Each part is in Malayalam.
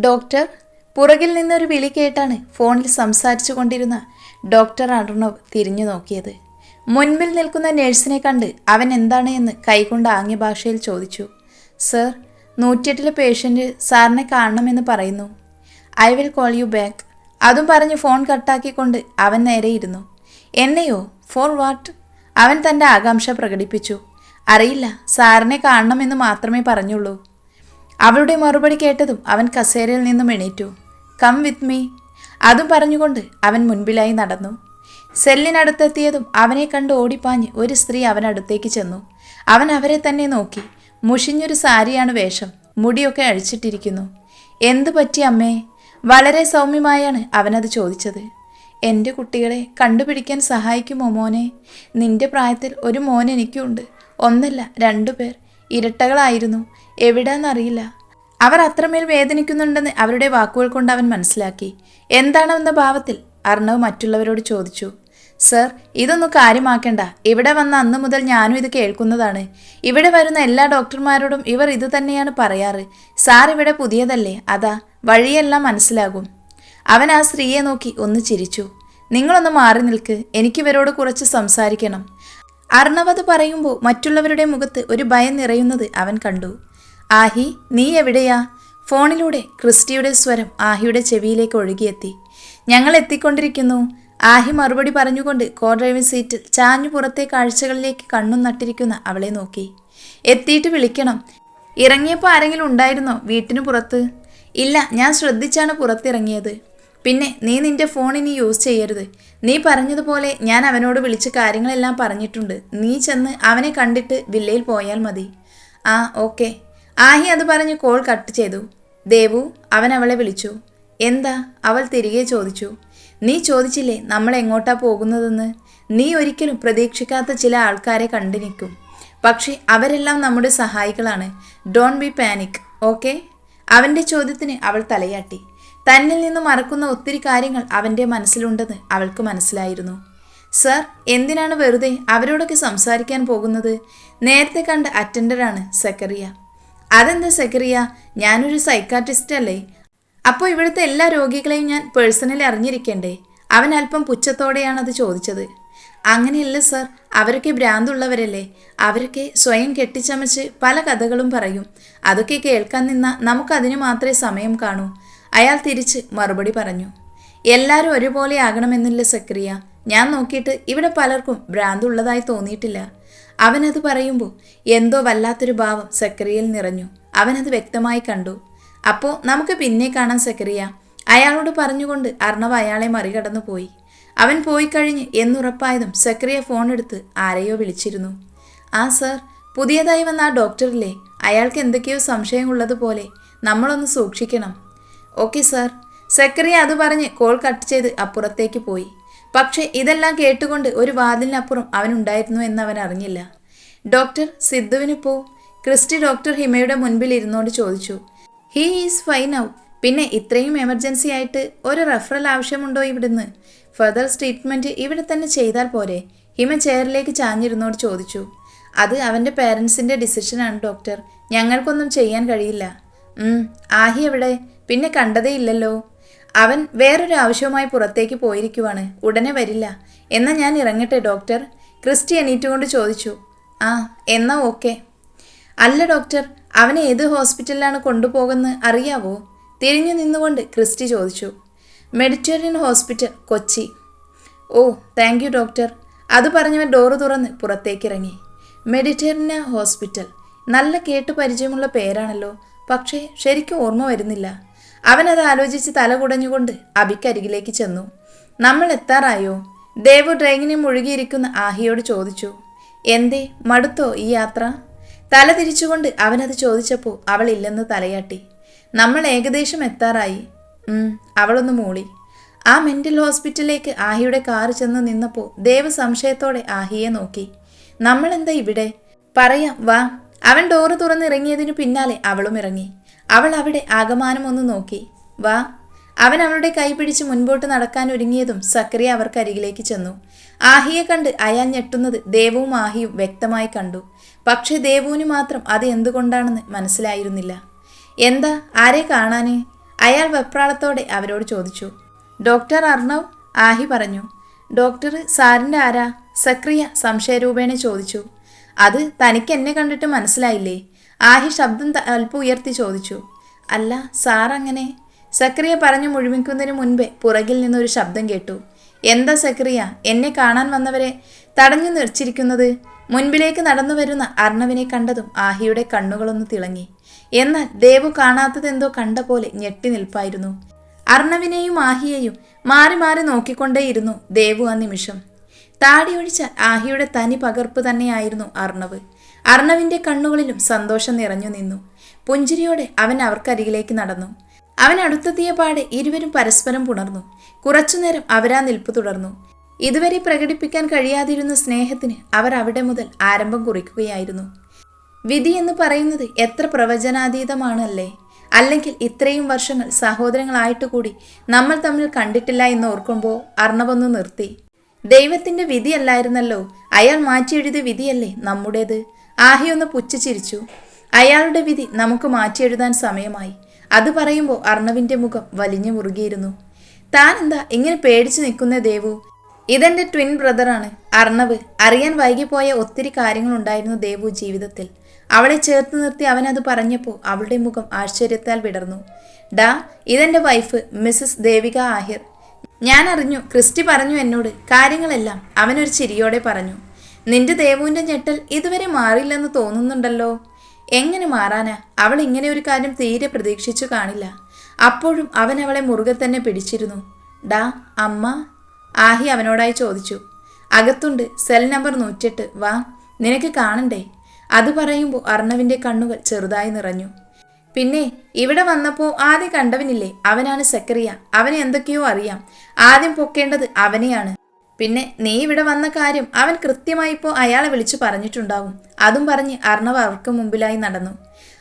ഡോക്ടർ പുറകിൽ നിന്നൊരു വിളി കേട്ടാണ് ഫോണിൽ സംസാരിച്ചു കൊണ്ടിരുന്ന ഡോക്ടർ അർണവ് തിരിഞ്ഞു നോക്കിയത്. മുൻപിൽ നിൽക്കുന്ന നേഴ്സിനെ കണ്ട് അവൻ എന്താണ് എന്ന് കൈകൊണ്ട് ആംഗ്യ ഭാഷയിൽ ചോദിച്ചു. സർ നൂറ്റിയെട്ടിലെ പേഷ്യന്റ് സാറിനെ കാണണമെന്ന് പറയുന്നു. I will call you back. അതും പറഞ്ഞ് ഫോൺ കട്ടാക്കിക്കൊണ്ട് അവൻ നേരെ ഇരുന്നു. എന്നെയോ? For what? അവൻ തന്റെ ആകാംക്ഷ പ്രകടിപ്പിച്ചു. അറിയില്ല സാറിനെ കാണണമെന്ന് മാത്രമേ പറഞ്ഞുള്ളൂ. അവളുടെ മറുപടി കേട്ടതും അവൻ കസേരയിൽ നിന്നും എണീറ്റു. കം വിത്ത് മീ അതും പറഞ്ഞുകൊണ്ട് അവൻ മുൻപിലായി നടന്നു. സെല്ലിനടുത്തെത്തിയതും അവനെ കണ്ട് ഓടിപ്പാഞ്ഞ് ഒരു സ്ത്രീ അവനടുത്തേക്ക് ചെന്നു. അവൻ അവരെ തന്നെ നോക്കി. മുഷിഞ്ഞൊരു സാരിയാണ് വേഷം. മുടിയൊക്കെ അഴിച്ചിട്ടിരിക്കുന്നു. എന്തു പറ്റി അമ്മേ? വളരെ സൗമ്യമായാണ് അവനത് ചോദിച്ചത്. എന്റെ കുട്ടികളെ കണ്ടുപിടിക്കാൻ സഹായിക്കുമോ മോനെ? നിന്റെ പ്രായത്തിൽ ഒരു മോൻ എനിക്കുണ്ട്. ഒന്നല്ല രണ്ടു പേർ. ഇരട്ടകളായിരുന്നു. എവിടാന്നറിയില്ല. അവർ അത്രമേൽ വേദനിക്കുന്നുണ്ടെന്ന് അവരുടെ വാക്കുകൾ കൊണ്ട് അവൻ മനസ്സിലാക്കി. എന്താണെന്ന ഭാവത്തിൽ അർണവ് മറ്റുള്ളവരോട് ചോദിച്ചു. സർ ഇതൊന്നും കാര്യമാക്കേണ്ട. ഇവിടെ വന്ന അന്ന് മുതൽ ഞാനും ഇത് കേൾക്കുന്നതാണ്. ഇവിടെ വരുന്ന എല്ലാ ഡോക്ടർമാരോടും ഇവർ ഇത് തന്നെയാണ് പറയാറ്. സാർ ഇവിടെ പുതിയതല്ലേ? അതാ വഴിയെല്ലാം മനസ്സിലാകും. അവൻ ആ സ്ത്രീയെ നോക്കി ഒന്ന് ചിരിച്ചു. നിങ്ങളൊന്ന് മാറി നിൽക്ക്. എനിക്കിവരോട് കുറച്ച് സംസാരിക്കണം. അർണവത് പറയുമ്പോൾ മറ്റുള്ളവരുടെ മുഖത്ത് ഒരു ഭയം നിറയുന്നത് അവൻ കണ്ടു. ആഹി നീ എവിടെയാ? ഫോണിലൂടെ ക്രിസ്റ്റിയുടെ സ്വരം ആഹിയുടെ ചെവിയിലേക്ക് ഒഴുകിയെത്തി. ഞങ്ങൾ എത്തിക്കൊണ്ടിരിക്കുന്നു. ആഹി മറുപടി പറഞ്ഞുകൊണ്ട് കോ ഡ്രൈവിംഗ് സീറ്റിൽ ചാഞ്ഞു പുറത്തെ കാഴ്ചകളിലേക്ക് കണ്ണും നട്ടിരിക്കുന്ന അവളെ നോക്കി. എത്തിയിട്ട് വിളിക്കണം. ഇറങ്ങിയപ്പോൾ ആരെങ്കിലും ഉണ്ടായിരുന്നോ വീട്ടിന് പുറത്ത്? ഇല്ല ഞാൻ ശ്രദ്ധിച്ചാണ് പുറത്തിറങ്ങിയത്. പിന്നെ നീ നിന്റെ ഫോൺ ഇനി യൂസ് ചെയ്യരുത്. നീ പറഞ്ഞതുപോലെ ഞാൻ അവനോട് വിളിച്ച് കാര്യങ്ങളെല്ലാം പറഞ്ഞിട്ടുണ്ട്. നീ ചെന്ന് അവനെ കണ്ടിട്ട് വില്ലയിൽ പോയാൽ മതി. ആ ഓക്കെ. ആഹി അത് പറഞ്ഞ് കോൾ കട്ട് ചെയ്തു. ദേവു അവൻ അവളെ വിളിച്ചു. എന്താ? അവൾ തിരികെ ചോദിച്ചു. നീ ചോദിച്ചില്ലേ നമ്മൾ എങ്ങോട്ടാ പോകുന്നതെന്ന്? നീ ഒരിക്കലും പ്രതീക്ഷിക്കാത്ത ചില ആൾക്കാരെ കണ്ടു നിൽക്കും. പക്ഷേ അവരെല്ലാം നമ്മുടെ സഹായികളാണ്. ഡോണ്ട് ബി പാനിക് ഓക്കെ അവന്റെ ചോദ്യത്തിന് അവൾ തലയാട്ടി. തന്നിൽ നിന്ന് മറക്കുന്ന ഒത്തിരി കാര്യങ്ങൾ അവന്റെ മനസ്സിലുണ്ടെന്ന് അവൾക്ക് മനസ്സിലായിരുന്നു. സർ എന്തിനാണ് വെറുതെ അവരോടൊക്കെ സംസാരിക്കാൻ പോകുന്നത്? നേരത്തെ കണ്ട അറ്റൻഡറാണ് സെക്കറിയ. അതെന്താ സെക്കറിയ ഞാനൊരു സൈക്കാട്രിസ്റ്റ് അല്ലേ? അപ്പോൾ ഇവിടുത്തെ എല്ലാ രോഗികളെയും ഞാൻ പേഴ്സണലി അറിഞ്ഞിരിക്കണ്ടേ? അവൻ അല്പം പുച്ഛത്തോടെയാണ് അത് ചോദിച്ചത്. അങ്ങനെയല്ല സർ അവരൊക്കെ ഭ്രാന്തുള്ളവരല്ലേ? അവരൊക്കെ സ്വയം കെട്ടിച്ചമച്ച് പല കഥകളും പറയും. അതൊക്കെ കേൾക്കാൻ നിന്ന നമുക്കതിന് മാത്രമേ സമയം കാണൂ. അയാൾ തിരിച്ച് മറുപടി പറഞ്ഞു. എല്ലാവരും ഒരുപോലെ ആകണമെന്നില്ല സക്രിയ ഞാൻ നോക്കിയിട്ട് ഇവിടെ പലർക്കും ഭ്രാന്തുള്ളതായി തോന്നിയിട്ടില്ല. അവനത് പറയുമ്പോൾ എന്തോ വല്ലാത്തൊരു ഭാവം സക്രിയയിൽ നിറഞ്ഞു. അവനത് വ്യക്തമായി കണ്ടു. അപ്പോൾ നമുക്ക് പിന്നെ കാണാം സക്രിയ. അയാളോട് പറഞ്ഞുകൊണ്ട് അർണവ് അയാളെ മറികടന്നു പോയി. അവൻ പോയി കഴിഞ്ഞ് എന്നുറപ്പായതും സക്രിയ ഫോൺ എടുത്ത് ആരെയോ വിളിച്ചിരുന്നു. ആ സർ പുതിയതായി വന്ന ആ ഡോക്ടറില്ലേ? അയാൾക്ക് എന്തൊക്കെയോ സംശയമുള്ളതുപോലെ നമ്മളൊന്ന് സൂക്ഷിക്കണം. Okay sir. സക്രിയ അത് പറഞ്ഞ് കോൾ കട്ട് ചെയ്ത് അപ്പുറത്തേക്ക് പോയി. പക്ഷേ ഇതെല്ലാം കേട്ടുകൊണ്ട് ഒരു വാതിലിനപ്പുറം അവനുണ്ടായിരുന്നു എന്ന് അവൻ അറിഞ്ഞില്ല ഡോക്ടർ സിദ്ധുവിനിപ്പോ ക്രിസ്റ്റി ഡോക്ടർ ഹിമയുടെ മുൻപിൽ ഇരുന്നോണ്ട് ചോദിച്ചു ഹീ ഈസ് ഫൈൻ ഔ. പിന്നെ ഇത്രയും എമർജൻസി ആയിട്ട് ഒരു റെഫറൽ ആവശ്യമുണ്ടോ ഇവിടുന്ന്? ഫർദർ ട്രീറ്റ്മെന്റ് ഇവിടെ തന്നെ ചെയ്താൽ പോരെ. ഹിമ ചെയറിലേക്ക് ചാഞ്ഞിരുന്നോട് ചോദിച്ചു അത് അവന്റെ പേരൻസിന്റെ ഡിസിഷനാണ് ഡോക്ടർ. ഞങ്ങൾക്കൊന്നും ചെയ്യാൻ കഴിയില്ല. ആഹി എവിടെ? പിന്നെ കണ്ടതേ ഇല്ലല്ലോ അവൻ വേറൊരു ആവശ്യവുമായി പുറത്തേക്ക് പോയിരിക്കുവാണ്. ഉടനെ വരില്ല. എന്നാൽ ഞാൻ ഇറങ്ങട്ടെ ഡോക്ടർ? ക്രിസ്റ്റി എണീറ്റുകൊണ്ട് ചോദിച്ചു. ആ എന്നാ ഓക്കെ. അല്ല ഡോക്ടർ അവനെ ഏത് ഹോസ്പിറ്റലിലാണ് കൊണ്ടുപോകുന്നത് അറിയാവോ? തിരിഞ്ഞു നിന്നുകൊണ്ട് ക്രിസ്റ്റി ചോദിച്ചു. Mediterranean hospital Kochi. Oh thank you doctor. അത് പറഞ്ഞവൻ ഡോറ് തുറന്ന് പുറത്തേക്കിറങ്ങി. Mediterranean hospital. നല്ല കേട്ട് പരിചയമുള്ള പേരാണല്ലോ. പക്ഷേ ശരിക്കും ഓർമ്മ വരുന്നില്ല. അവനത് ആലോചിച്ച് തല കുടഞ്ഞുകൊണ്ട് അബിക്കരികിലേക്ക് ചെന്നു. നമ്മൾ എത്താറായോ? ദേവു ഡ്രൈങ്ങിനെ മുഴുകിയിരിക്കുന്ന ആഹിയോട് ചോദിച്ചു. എന്തേ മടുത്തോ ഈ യാത്ര? തല തിരിച്ചുകൊണ്ട് അവനത് ചോദിച്ചപ്പോൾ അവൾ ഇല്ലെന്ന് തലയാട്ടി. നമ്മൾ ഏകദേശം എത്താറായി. അവളൊന്ന് മൂളി. ആ മെന്റൽ ഹോസ്പിറ്റലിലേക്ക് ആഹിയുടെ കാർ ചെന്ന് നിന്നപ്പോൾ ദേവ് സംശയത്തോടെ ആഹിയെ നോക്കി. നമ്മളെന്താ ഇവിടെ? പറയാം വാ. അവൻ ഡോറ് തുറന്നിറങ്ങിയതിനു പിന്നാലെ അവളും ഇറങ്ങി. അവൾ അവിടെ ആകമാനം ഒന്ന് നോക്കി. വാ. അവൻ അവളുടെ കൈ പിടിച്ച് മുൻപോട്ട് നടക്കാൻ ഒരുങ്ങിയതും സക്രിയ അവർക്കരികിലേക്ക് ചെന്നു. ആഹിയെ കണ്ട് അയാൾ ഞെട്ടുന്നത് ദേവവും ആഹിയും വ്യക്തമായി കണ്ടു. പക്ഷേ ദേവുവിന് മാത്രം അത് എന്തുകൊണ്ടാണെന്ന് മനസ്സിലായിരുന്നില്ല. എന്താ? ആരെ കാണാനേ? അയാൾ വെപ്രാളത്തോടെ അവരോട് ചോദിച്ചു. ഡോക്ടർ അർണവ്? ആഹി പറഞ്ഞു. ഡോക്ടർ സാറിന്റെ ആരാ? സക്രിയ സംശയരൂപേണ ചോദിച്ചു. അത് തനിക്ക് എന്നെ കണ്ടിട്ട് മനസ്സിലായില്ലേ? ആഹി ശബ്ദം അല്പം ഉയർത്തി ചോദിച്ചു. അല്ല സാറങ്ങനെ സക്രിയ പറഞ്ഞു മുഴുമിക്കുന്നതിന് മുൻപേ പുറകിൽ നിന്നൊരു ശബ്ദം കേട്ടു. എന്താ സക്രിയ? എന്നെ കാണാൻ വന്നവരെ തടഞ്ഞു നിർച്ചിരിക്കുന്നത് മുൻപിലേക്ക് നടന്നു വരുന്ന അർണവിനെ കണ്ടതും ആഹിയുടെ കണ്ണുകളൊന്ന് തിളങ്ങി. എന്നാൽ ദേവു കാണാത്തതെന്തോ കണ്ട പോലെ ഞെട്ടി നിൽപ്പായിരുന്നു. അർണവിനെയും ആഹിയെയും മാറി മാറി നോക്കിക്കൊണ്ടേയിരുന്നു ദേവു ആ നിമിഷം. താടിയൊഴിച്ച ആഹിയുടെ തനി പകർപ്പ് തന്നെയായിരുന്നു അർണവ്. അർണവിന്റെ കണ്ണുകളിലും സന്തോഷം നിറഞ്ഞു നിന്നു. പുഞ്ചിരിയോടെ അവൻ അവർക്കരികിലേക്ക് നടന്നു. അവൻ അടുത്തെത്തിയ പാടെ ഇരുവരും പരസ്പരം പുണർന്നു. കുറച്ചുനേരം അവരാ നിൽപ്പ് തുടർന്നു. ഇതുവരെ പ്രകടിപ്പിക്കാൻ കഴിയാതിരുന്ന സ്നേഹത്തിന് അവർ അവിടെ മുതൽ ആരംഭം കുറിക്കുകയായിരുന്നു. വിധി എന്ന് പറയുന്നത് എത്ര പ്രവചനാതീതമാണല്ലേ? അല്ലെങ്കിൽ ഇത്രയും വർഷങ്ങൾ സഹോദരങ്ങളായിട്ട് കൂടി നമ്മൾ തമ്മിൽ കണ്ടിട്ടില്ല എന്ന് ഓർക്കുമ്പോൾ അർണവൊന്നു നിർത്തി. ദൈവത്തിന്റെ വിധിയല്ലായിരുന്നല്ലോ. അയാൾ മാറ്റിയെഴുതിയ വിധിയല്ലേ നമ്മുടേത്? ആഹിയൊന്ന് പുച്ഛിച്ചിരിച്ചു. അയാളുടെ വിധി നമുക്ക് മാറ്റിയെഴുതാൻ സമയമായി. അത് പറയുമ്പോൾ അർണവിന്റെ മുഖം വലിഞ്ഞു മുറുകിയിരുന്നു. താൻ എന്താ ഇങ്ങനെ പേടിച്ചു നിൽക്കുന്ന ദേവു? ഇതെന്റെ ട്വിൻ ബ്രദറാണ് അർണവ് അറിയാൻ വൈകിപ്പോയ ഒത്തിരി കാര്യങ്ങളുണ്ടായിരുന്നു ദേവു ജീവിതത്തിൽ. അവളെ ചേർത്ത് നിർത്തി അവൻ അത് പറഞ്ഞപ്പോൾ അവളുടെ മുഖം ആശ്ചര്യത്താൽ വിടർന്നു. ഡാ ഇതെന്റെ വൈഫ് മിസ്സസ് ദേവിക ആഹിർ. ഞാൻ അറിഞ്ഞു ക്രിസ്റ്റി പറഞ്ഞു എന്നോട് കാര്യങ്ങളെല്ലാം അവനൊരു ചിരിയോടെ പറഞ്ഞു. നിന്റെ ദേവുവിന്റെ ഞെട്ടൽ ഇതുവരെ മാറില്ലെന്ന് തോന്നുന്നുണ്ടല്ലോ. എങ്ങനെ മാറാനാ? അവൾ ഇങ്ങനെ ഒരു കാര്യം തീരെ പ്രതീക്ഷിച്ചു കാണില്ല. അപ്പോഴും അവൻ അവളെ മുറുകെ തന്നെ പിടിച്ചിരുന്നു. ഡാ അമ്മ? ആഹി അവനോടായി ചോദിച്ചു. അകത്തുണ്ട് സെൽ നമ്പർ നൂറ്റെട്ട് വാ നിനക്ക് കാണണ്ടേ? അത് പറയുമ്പോൾ അർണവിന്റെ കണ്ണുകൾ ചെറുതായി നിറഞ്ഞു. പിന്നെ ഇവിടെ വന്നപ്പോൾ ആദ്യം കണ്ടവനില്ലേ? അവനാണ് സക്കറിയ അവനെ എന്തൊക്കെയോ അറിയാം. ആദ്യം പൊക്കേണ്ടത് അവനെയാണ്. പിന്നെ നീ ഇവിടെ വന്ന കാര്യം അവൻ കൃത്യമായി ഇപ്പോൾ അയാളെ വിളിച്ചു പറഞ്ഞിട്ടുണ്ടാവും. അതും പറഞ്ഞ് അർണവ് അവർക്ക് മുമ്പിലായി നടന്നു.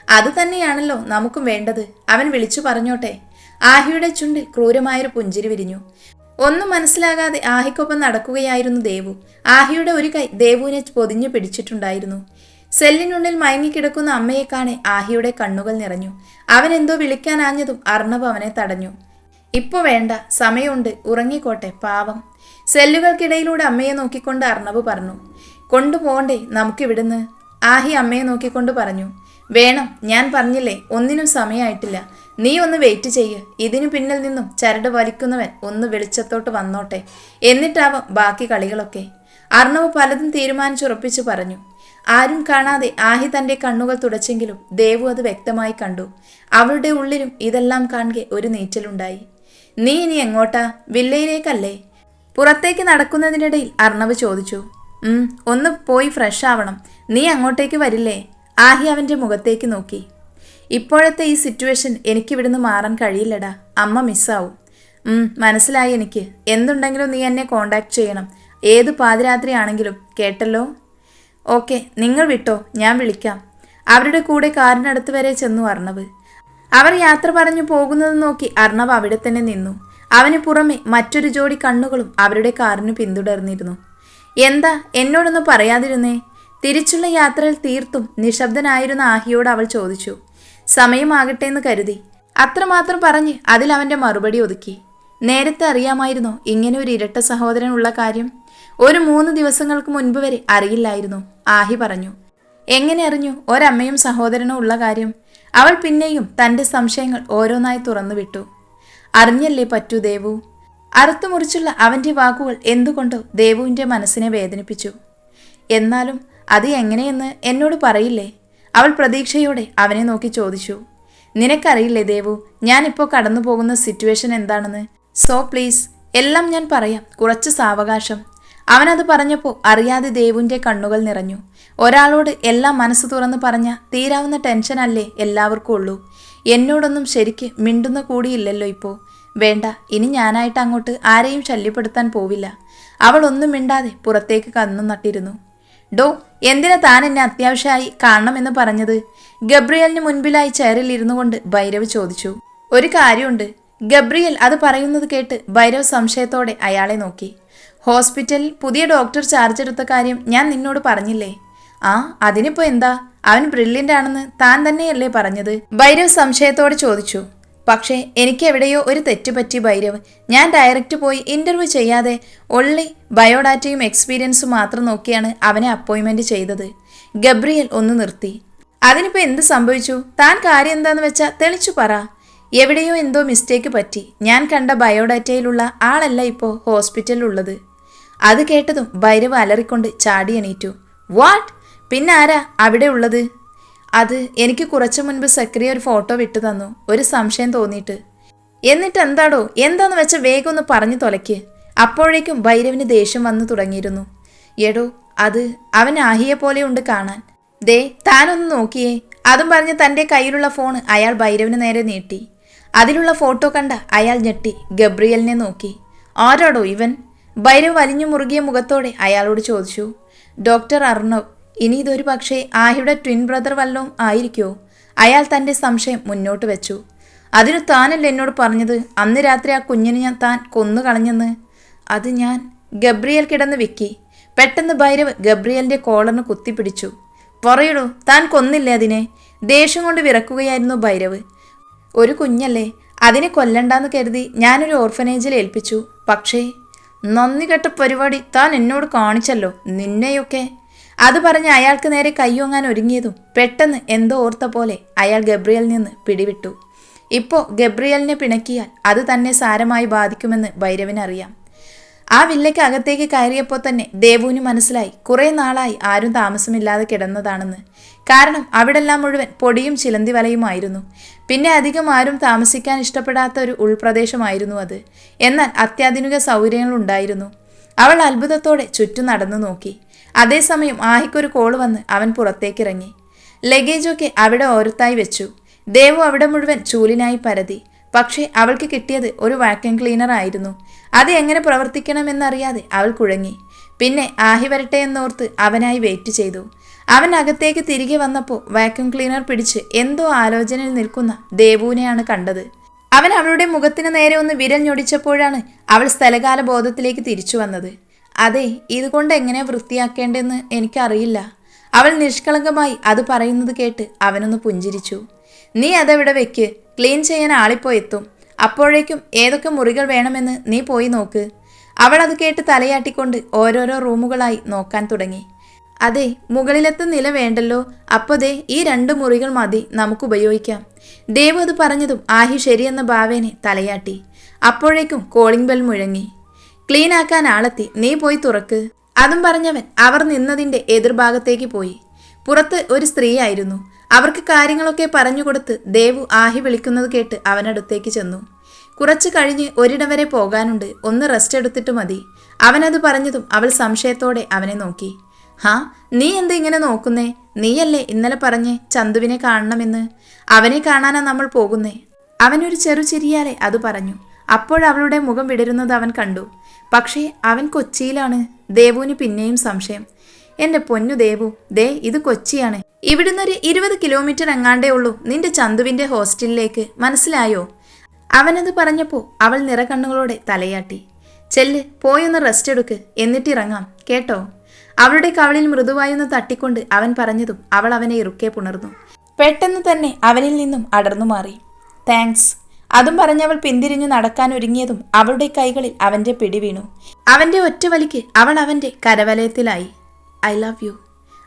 അത് തന്നെയാണല്ലോ നമുക്കും വേണ്ടത്. അവൻ വിളിച്ചു പറഞ്ഞോട്ടെ. ആഹിയുടെ ചുണ്ടിൽ ക്രൂരമായൊരു പുഞ്ചിരി വിരിഞ്ഞു. ഒന്നും മനസ്സിലാകാതെ ആഹിക്കൊപ്പം നടക്കുകയായിരുന്നു ദേവു. ആഹിയുടെ ഒരു കൈ ദേവുവിനെ പൊതിഞ്ഞു പിടിച്ചിട്ടുണ്ടായിരുന്നു. സെല്ലിനുള്ളിൽ മയങ്ങിക്കിടക്കുന്ന അമ്മയെ കാണെ ആഹിയുടെ കണ്ണുകൾ നിറഞ്ഞു. അവൻ എന്തോ വിളിക്കാനാഞ്ഞതും അർണവ് അവനെ തടഞ്ഞു. ഇപ്പൊ വേണ്ട സമയമുണ്ട് ഉറങ്ങിക്കോട്ടെ പാവം. സെല്ലുകൾക്കിടയിലൂടെ അമ്മയെ നോക്കിക്കൊണ്ട് അർണവ് പറഞ്ഞു കൊണ്ടുപോകണ്ടേ നമുക്കിവിടുന്ന് ആഹി അമ്മയെ നോക്കിക്കൊണ്ട് പറഞ്ഞു വേണം ഞാൻ പറഞ്ഞില്ലേ ഒന്നിനും സമയമായിട്ടില്ല നീ ഒന്ന് വെയിറ്റ് ചെയ്യ് ഇതിനു പിന്നിൽ നിന്നും ചരട് വലിക്കുന്നവൻ ഒന്ന് വെളിച്ചത്തോട്ട് വന്നോട്ടെ എന്നിട്ടാവാം ബാക്കി കളികളൊക്കെ. അർണവ് പലതും തീരുമാനിച്ചുറപ്പിച്ചു പറഞ്ഞു ആരും കാണാതെ ആഹി തന്റെ കണ്ണുകൾ തുടച്ചെങ്കിലും ദേവു അത് വ്യക്തമായി കണ്ടു. അവളുടെ ഉള്ളിലും ഇതെല്ലാം കാണുക ഒരു നീറ്റലുണ്ടായി നീ ഇനി എങ്ങോട്ടാ? വില്ലയിലേക്കല്ലേ? പുറത്തേക്ക് നടക്കുന്നതിനിടയിൽ അർണവ് ചോദിച്ചു. ഒന്ന് പോയി ഫ്രഷ് ആവണം നീ അങ്ങോട്ടേക്ക് വരില്ലേ? ആഹി അവന്റെ മുഖത്തേക്ക് നോക്കി. ഇപ്പോഴത്തെ ഈ സിറ്റുവേഷൻ എനിക്കിവിടുന്ന് മാറാൻ കഴിയില്ലടാ. അമ്മ മിസ്സാവും. മനസ്സിലായി എനിക്ക്. എന്തുണ്ടെങ്കിലും നീ എന്നെ കോണ്ടാക്ട് ചെയ്യണം. ഏത് പാതിരാത്രിയാണെങ്കിലും കേട്ടല്ലോ? ഓക്കെ നിങ്ങൾ വിട്ടോ ഞാൻ വിളിക്കാം. അവരുടെ കൂടെ കാറിനടുത്ത് വരെ ചെന്നു അർണവ്. അവർ യാത്ര പറഞ്ഞു പോകുന്നത് നോക്കി അർണവ് അവിടെ തന്നെ നിന്നു. അവന് പുറമെ മറ്റൊരു ജോഡി കണ്ണുകളും അവരുടെ കാറിന് പിന്തുടർന്നിരുന്നു. എന്താ എന്നോടൊന്ന് പറയാതിരുന്നേ? തിരിച്ചുള്ള യാത്രയിൽ തീർത്തും നിശബ്ദനായിരുന്ന ആഹിയോട് അവൾ ചോദിച്ചു. സമയമാകട്ടെ എന്ന് കരുതി. അത്രമാത്രം പറഞ്ഞ് അതിൽ അവന്റെ മറുപടി ഒതുക്കി. നേരത്തെ അറിയാമായിരുന്നു ഇങ്ങനെ ഒരു ഇരട്ട സഹോദരൻ ഉള്ള കാര്യം? ഒരു മൂന്ന് ദിവസങ്ങൾക്ക് മുൻപ് വരെ അറിയില്ലായിരുന്നു ആഹി പറഞ്ഞു. എങ്ങനെ അറിഞ്ഞു? ഒരമ്മയും സഹോദരനും ഉള്ള കാര്യം? അവൾ പിന്നെയും തന്റെ സംശയങ്ങൾ ഓരോന്നായി തുറന്നുവിട്ടു. അറിഞ്ഞല്ലേ പറ്റൂ ദേവു? അറുത്തു മുറിച്ചുള്ള അവന്റെ വാക്കുകൾ എന്തുകൊണ്ടോ ദേവുവിന്റെ മനസ്സിനെ വേദനിപ്പിച്ചു. എന്നാലും അത് എങ്ങനെയെന്ന് എന്നോട് പറയില്ലേ? അവൾ പ്രതീക്ഷയോടെ അവനെ നോക്കി ചോദിച്ചു. നിനക്കറിയില്ലേ ദേവു ഞാനിപ്പോൾ കടന്നു പോകുന്ന സിറ്റുവേഷൻ എന്താണെന്ന്? സോ പ്ലീസ് എല്ലാം ഞാൻ പറയാം. കുറച്ച് സാവകാശം. അവനത് പറഞ്ഞപ്പോൾ അറിയാതെ ദേവുവിന്റെ കണ്ണുകൾ നിറഞ്ഞു. ഒരാളോട് എല്ലാം മനസ്സ് തുറന്ന് പറഞ്ഞ തീരാവുന്ന ടെൻഷനല്ലേ എല്ലാവർക്കും ഉള്ളൂ. എന്നോടൊന്നും ശരിക്ക് മിണ്ടുന്ന കൂടിയില്ലല്ലോ ഇപ്പോൾ വേണ്ട ഇനി ഞാനായിട്ട് അങ്ങോട്ട് ആരെയും ശല്യപ്പെടുത്താൻ പോവില്ല. അവൾ ഒന്നും മിണ്ടാതെ പുറത്തേക്ക് കന്നു നട്ടിരുന്നു. ഡോ എന്തിനാ താൻ എന്നെ അത്യാവശ്യമായി കാണണമെന്ന് പറഞ്ഞത്? ഗബ്രിയലിന് മുൻപിലായി ചെയറിൽ ഇരുന്നു കൊണ്ട് ഭൈരവ് ചോദിച്ചു. ഒരു കാര്യമുണ്ട്. ഗബ്രിയൽ അത് പറയുന്നത് കേട്ട് ഭൈരവ് സംശയത്തോടെ അയാളെ നോക്കി. ഹോസ്പിറ്റലിൽ പുതിയ ഡോക്ടർ ചാർജ് എടുത്ത കാര്യം ഞാൻ നിന്നോട് പറഞ്ഞില്ലേ? ആ അതിനിപ്പോ എന്താ? അവൻ ബ്രില്യന്റ് ആണെന്ന് താൻ തന്നെയല്ലേ പറഞ്ഞത്? ഭൈരവ് സംശയത്തോടെ ചോദിച്ചു. പക്ഷേ എനിക്ക് എവിടെയോ ഒരു തെറ്റുപറ്റി ഭൈരവ്. ഞാൻ ഡയറക്റ്റ് പോയി ഇന്റർവ്യൂ ചെയ്യാതെ ഒള്ളി ബയോഡാറ്റയും എക്സ്പീരിയൻസും മാത്രം നോക്കിയാണ് അവനെ അപ്പോയിൻമെന്റ് ചെയ്തത്. ഗബ്രിയൽ ഒന്ന് നിർത്തി. അതിനിപ്പോ എന്ത് സംഭവിച്ചു? താൻ കാര്യം എന്താന്ന് വെച്ചാൽ തെളിച്ചു പറ. എവിടെയോ എന്തോ മിസ്റ്റേക്ക് പറ്റി. ഞാൻ കണ്ട ബയോഡാറ്റയിലുള്ള ആളല്ല ഇപ്പോൾ ഹോസ്പിറ്റലിലുള്ളത്. അത് കേട്ടതും ഭൈരവ് അലറിക്കൊണ്ട് ചാടി എണീറ്റു. വാട്ട്? പിന്നെ ആരാ? അവിടെ ഉള്ളത്? അത് എനിക്ക് കുറച്ചു മുൻപ് സക്രിയ ഒരു ഫോട്ടോ വിട്ടു തന്നു. ഒരു സംശയം തോന്നിയിട്ട്. എന്നിട്ട് എന്താടോ? എന്താന്ന് വെച്ച വേഗം ഒന്ന് പറഞ്ഞു തൊലയ്ക്ക് അപ്പോഴേക്കും ഭൈരവിന് ദേഷ്യം വന്നു തുടങ്ങിയിരുന്നു. എടോ അത് അവൻ ആഹിയെ പോലെ ഉണ്ട് കാണാൻ. ദേ താനൊന്ന് നോക്കിയേ. അതും പറഞ്ഞ് തന്റെ കയ്യിലുള്ള ഫോൺ അയാൾ ഭൈരവിന് നേരെ നീട്ടി. അതിലുള്ള ഫോട്ടോ കണ്ട അയാൾ ഞെട്ടി ഗബ്രിയലിനെ നോക്കി. ആരാടോ ഇവൻ? ഭൈരവ് വലിഞ്ഞു മുറുകിയ മുഖത്തോടെ അയാളോട് ചോദിച്ചു ഡോക്ടർ അർണവ് ഇനി ഇതൊരു പക്ഷേ ആഹിയുടെ ട്വിൻ ബ്രദർ വല്ലതും ആയിരിക്കോ? അയാൾ തന്റെ സംശയം മുന്നോട്ട് വെച്ചു. അതിനു താനല്ല എന്നോട് പറഞ്ഞത്? അന്ന് രാത്രി ആ കുഞ്ഞിനെ ഞാൻ താൻ കൊന്നു കളഞ്ഞെന്ന്. അത് ഞാൻ ഗബ്രിയൽ കിടന്ന് വിക്കി. പെട്ടെന്ന് ഭൈരവ് ഗബ്രിയലിന്റെ കോളറിന് കുത്തിപ്പിടിച്ചു പറയടോ താൻ കൊന്നില്ല അതിനെ? ദേഷ്യം കൊണ്ട് വിറക്കുകയായിരുന്നു ഭൈരവ്. ഒരു കുഞ്ഞല്ലേ അതിനെ കൊല്ലണ്ടാന്ന് കരുതി ഞാനൊരു ഓർഫനേജിൽ ഏൽപ്പിച്ചു. പക്ഷേ നന്ദി കെട്ട പരിപാടി താൻ എന്നോട് കാണിച്ചല്ലോ നിന്നെയൊക്കെ. അത് പറഞ്ഞ് അയാൾക്ക് നേരെ കയ്യൊങ്ങാൻ ഒരുങ്ങിയതും പെട്ടെന്ന് എന്തോ ഓർത്ത പോലെ അയാൾ ഗബ്രിയലിൽ നിന്ന് പിടിവിട്ടു. ഇപ്പോൾ ഗബ്രിയലിനെ പിണക്കിയാൽ അത് തന്നെ സാരമായി ബാധിക്കുമെന്ന് ഭൈരവിനറിയാം. ആ വില്ലയ്ക്ക് അകത്തേക്ക് കയറിയപ്പോൾ തന്നെ ദേവുവിന് മനസ്സിലായി. കുറേ നാളായി ആരും താമസമില്ലാതെ കിടന്നതാണെന്ന്. കാരണം അവിടെല്ലാം മുഴുവൻ പൊടിയും ചിലന്തി വലയുമായിരുന്നു. പിന്നെ അധികം ആരും താമസിക്കാൻ ഇഷ്ടപ്പെടാത്ത ഒരു ഉൾപ്രദേശമായിരുന്നു അത്. എന്നാൽ അത്യാധുനിക സൗകര്യങ്ങൾ ഉണ്ടായിരുന്നു. അവൾ അത്ഭുതത്തോടെ ചുറ്റും നടന്നു നോക്കി. അതേസമയം ആഹിക്കൊരു കോൾ വന്ന് അവൻ പുറത്തേക്കിറങ്ങി. ലഗേജൊക്കെ അവിടെ ഓരത്തായി വെച്ചു. ദേവു അവിടെ മുഴുവൻ ചൂലിനായി പരതി. പക്ഷേ അവൾക്ക് കിട്ടിയത് ഒരു വാക്യൂം ക്ലീനർ ആയിരുന്നു. അത് എങ്ങനെ പ്രവർത്തിക്കണമെന്നറിയാതെ അവൾ കുഴങ്ങി. പിന്നെ ആഹി വരട്ടെ എന്നോർത്ത് അവനായി വെയിറ്റ് ചെയ്തു. അവൻ അകത്തേക്ക് തിരികെ വന്നപ്പോൾ വാക്യൂം ക്ലീനർ പിടിച്ച് എന്തോ ആലോചനയിൽ നിൽക്കുന്ന ദേവുവിനെയാണ് കണ്ടത്. അവൻ അവളുടെ മുഖത്തിന് നേരെ ഒന്ന് വിരൽ ഞൊടിച്ചപ്പോഴാണ് അവൾ സ്ഥലകാല ബോധത്തിലേക്ക് തിരിച്ചു വന്നത്. അതെ ഇതുകൊണ്ട് എങ്ങനെ വൃത്തിയാക്കേണ്ടെന്ന് എനിക്കറിയില്ല. അവൾ നിഷ്കളങ്കമായി അത് പറയുന്നത് കേട്ട് അവനൊന്ന് പുഞ്ചിരിച്ചു. നീ അതവിടെ വെക്ക്? ക്ലീൻ ചെയ്യാൻ ആളിപ്പോ എത്തും. അപ്പോഴേക്കും ഏതൊക്കെ മുറികൾ വേണമെന്ന് നീ പോയി നോക്ക്. അവൾ അത് കേട്ട് തലയാട്ടിക്കൊണ്ട് ഓരോരോ റൂമുകളായി നോക്കാൻ തുടങ്ങി. അതെ മുകളിലത്തെ നില വേണ്ടല്ലോ. അപ്പോതേ ഈ രണ്ട് മുറികൾ മതി നമുക്ക് ഉപയോഗിക്കാം. ദേവ് അത് പറഞ്ഞതും ആഹി ശരിയെന്ന ഭാവേനെ തലയാട്ടി. അപ്പോഴേക്കും കോളിംഗ് ബെൽ മുഴങ്ങി. ക്ലീൻ ആക്കാൻ ആളെത്തി നീ പോയി തുറക്ക്. അതും പറഞ്ഞവൻ അവർ നിന്നതിന്റെ എതിർഭാഗത്തേക്ക് പോയി. പുറത്ത് ഒരു സ്ത്രീയായിരുന്നു അവർക്ക് കാര്യങ്ങളൊക്കെ പറഞ്ഞുകൊടുത്ത് ദേവു ആഹി വിളിക്കുന്നത് കേട്ട് അവനടുത്തേക്ക് ചെന്നു. കുറച്ച് കഴിഞ്ഞ് ഒരിടം വരെ പോകാനുണ്ട്. ഒന്ന് റെസ്റ്റ് എടുത്തിട്ട് മതി. അവനത് പറഞ്ഞതും അവൾ സംശയത്തോടെ അവനെ നോക്കി. ഹാ നീ എന്ത് ഇങ്ങനെ നോക്കുന്നേ? നീയല്ലേ ഇന്നലെ പറഞ്ഞേ ചന്തുവിനെ കാണണമെന്ന്? അവനെ കാണാനാ നമ്മൾ പോകുന്നേ? അവനൊരു ചെറു ചിരിയാലെ അത് പറഞ്ഞു. അപ്പോഴവളുടെ മുഖം വിടരുന്നത് അവൻ കണ്ടു. പക്ഷേ അവൻ കൊച്ചിയിലാണ്. ദേവുവിന് പിന്നെയും സംശയം. എന്റെ പൊന്നു ദേവു ദേ ഇത് കൊച്ചിയാണ്. ഇവിടുന്നൊരു ഇരുപത് കിലോമീറ്റർ എങ്ങാണ്ടേ ഉള്ളൂ. നിന്റെ ചന്തുവിന്റെ ഹോസ്റ്റലിലേക്ക്. മനസ്സിലായോ? അവനത് പറഞ്ഞപ്പോൾ അവൾ നിറകണ്ണുകളോടെ തലയാട്ടി. ചെല്ല് പോയൊന്ന് റെസ്റ്റ് എടുക്ക്. എന്നിട്ടിറങ്ങാം കേട്ടോ? അവളുടെ കവളിൽ മൃദുവായൊന്ന് തട്ടിക്കൊണ്ട് അവൻ പറഞ്ഞതും അവൾ അവനെ ഇറുക്കെ പുണർന്നു. പെട്ടെന്ന് തന്നെ അവനിൽ നിന്നും അടർന്നു മാറി. താങ്ക്സ്. അതും പറഞ്ഞവൾ പിന്തിരിഞ്ഞു നടക്കാൻ ഒരുങ്ങിയതും അവളുടെ കൈകളിൽ അവന്റെ പിടി വീണു. അവന്റെ ഒറ്റവലിക്ക് അവൾ അവന്റെ കരവലയത്തിലായി. I love you.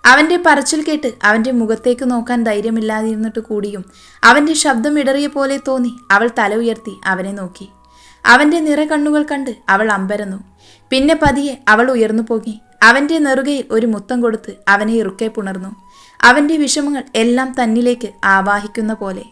അവന്റെ പറച്ചിൽ കേട്ട് അവന്റെ മുഖത്തേക്ക് നോക്കാൻ ധൈര്യമില്ലാതിരുന്നിട്ട് കൂടിയും അവന്റെ ശബ്ദം ഇടറിയ പോലെ തോന്നി അവൾ തല ഉയർത്തി അവനെ നോക്കി. അവന്റെ നിറ കണ്ണുകൾ കണ്ട് അവൾ അമ്പരന്നു. പിന്നെ പതിയെ അവൾ ഉയർന്നു പോകി. അവന്റെ നെറുകയിൽ ഒരു മുത്തം കൊടുത്ത് അവനെ ഇറുക്കെ പുണർന്നു. അവന്റെ വിഷമങ്ങൾ എല്ലാം തന്നിലേക്ക് ആവാഹിക്കുന്ന പോലെ.